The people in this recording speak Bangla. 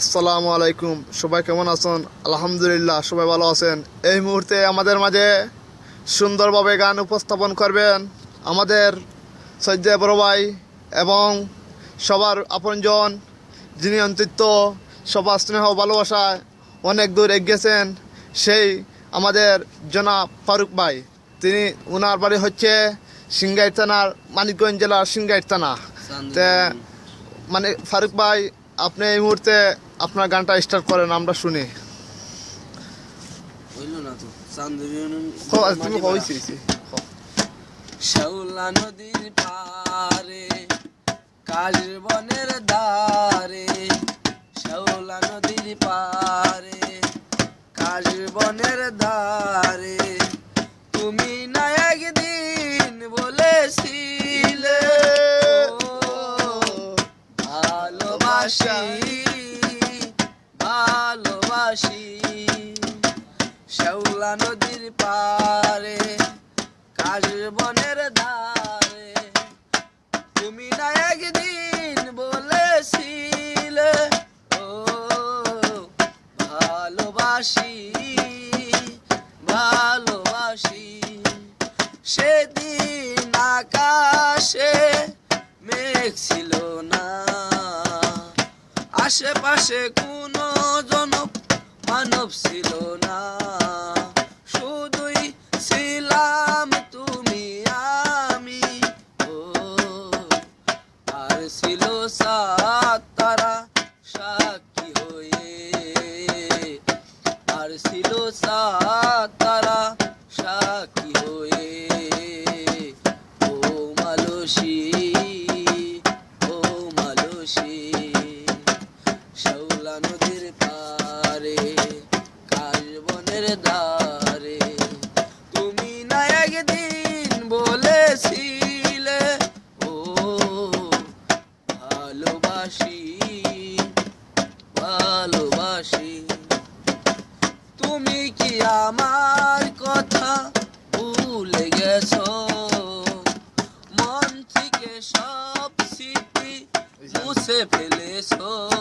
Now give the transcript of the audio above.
আসসালামু আলাইকুম। সবাই কেমন আছেন? আলহামদুলিল্লাহ সবাই ভালো আছেন। এই মুহূর্তে আমাদের মাঝে সুন্দরভাবে গান উপস্থাপন করবেন আমাদের সজ্জা বড় ভাই এবং সবার আপনজন যিনি অন্তিত্ব সবার স্নেহ ভালোবাসায় অনেক দূর এগিয়েছেন সেই আমাদের জনাব ফারুক ভাই। তিনি ওনার বাড়ি হচ্ছে সিংগাইর থানার মানিকগঞ্জ জেলার সিংগাইর থানা। তে মানে ফারুক ভাই আপনি এই মুহূর্তে আপনার গানটা স্টার্ট করেন আমরা শুনি। হইছি শ্যাওলা নদীর পারে বনের ধারে শ্যাওলা নদীর পারে ভালোবাসি ভালোবাসি। শ্যাওলা নদীর পারে কাজের বনের ধারে। তুমি না একদিন বলেছিলে, ও ভালোবাসি ভালোবাসি। সেদিন আকাশে মেঘ ছিল না। আশেপাশে কোনো জনক মানব ছিল না। শুধুই ছিলাম তুমি, আমি। ও, আর ছিল সাত তারা সাক্ষী হয়ে। আর ছিল সাত তারা পারে কাল বনের ধারে তুমি না একদিন বলেছিলে, ও ভালোবাসি ভালোবাসি। তুমি কি আমার কথা ভুলে গেছো? মন থেকে সব স্মৃতি মুছে ফেলে